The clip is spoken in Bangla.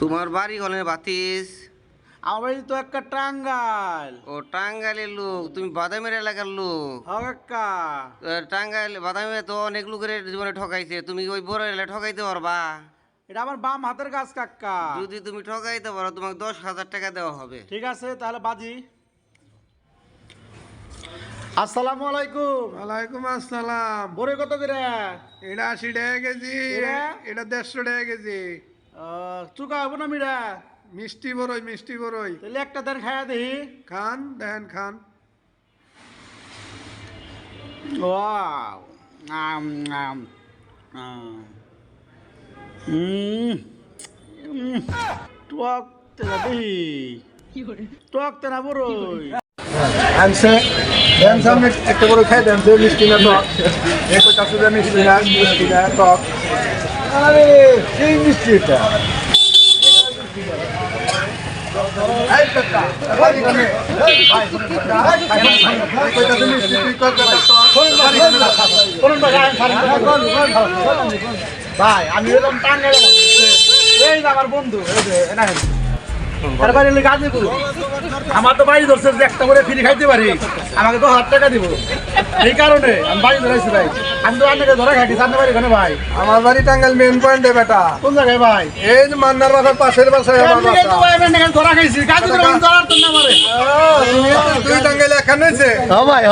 তোমার বাড়ি হলে বাতিস? আমার বাড়ি তো একটা টাঙ্গাইল। ও টাঙ্গাইলের লোক তুমি বাদামের এলাকার লোক। হ্যাঁ কাকা আহ, টাঙ্গাইল বাদামে তো অনেক লোকের জীবনে ঠকাইছে তুমি ওই বড় এলাকা ঠকাইতে পারবা। এটা আমার বাম হাতের কাজ কাকা। যদি তুমি ঠকাইতে পারো তোমাকে দশ হাজার টাকা দেওয়া হবে। ঠিক আছে তাহলে বাজি। আসসালামু আলাইকুম। ওয়ালাইকুম আসসালাম। বড়ে কত করে? এটা আশি টাকা কেজি। এটা? দেড়শো টাকা কেজি। চুকা হব না মিরা? মিষ্টি বড়ই মিষ্টি বড়ই তাহলে একটা দেন খায়া দেখি খান দেন খান। ওয়াও আম আম আম। উম, টক তেনা দেখি টক তেনা বড়ই আনছে দেন সামনে একটা করে খাই দেন মিষ্টি না টক। এক কাছে মিষ্টি না মিষ্টি না টক। আরে! সেই মিষ্টি এটা ভাই, আমি এরকম টাঙ্গাইল এই আমার বন্ধু গাজীপুর আমার তো বাড়ি ধরছে যে একটা করে ফিরি খাইতে পারি আমাকে তো হাজার টাকা দিব। এই কারণে আমি বাড়ি ধরেছি ভাই। আমি তো আপনাকে ধরে খাটি জানতে পারি কেন ভাই? আমার বাড়ি টাঙ্গাইল মেন পয়েন্টে বেটা। কোন জায়গায় ভাই? এই যে মান্নার বাসার পাশের বাসায় আমার বাসা। ভাই আমি এখানে ধরা খাইছি? কাজ আমি ধরার তো না মারে তুই টাঙ্গাইল এখানে হ্যাঁ ভাই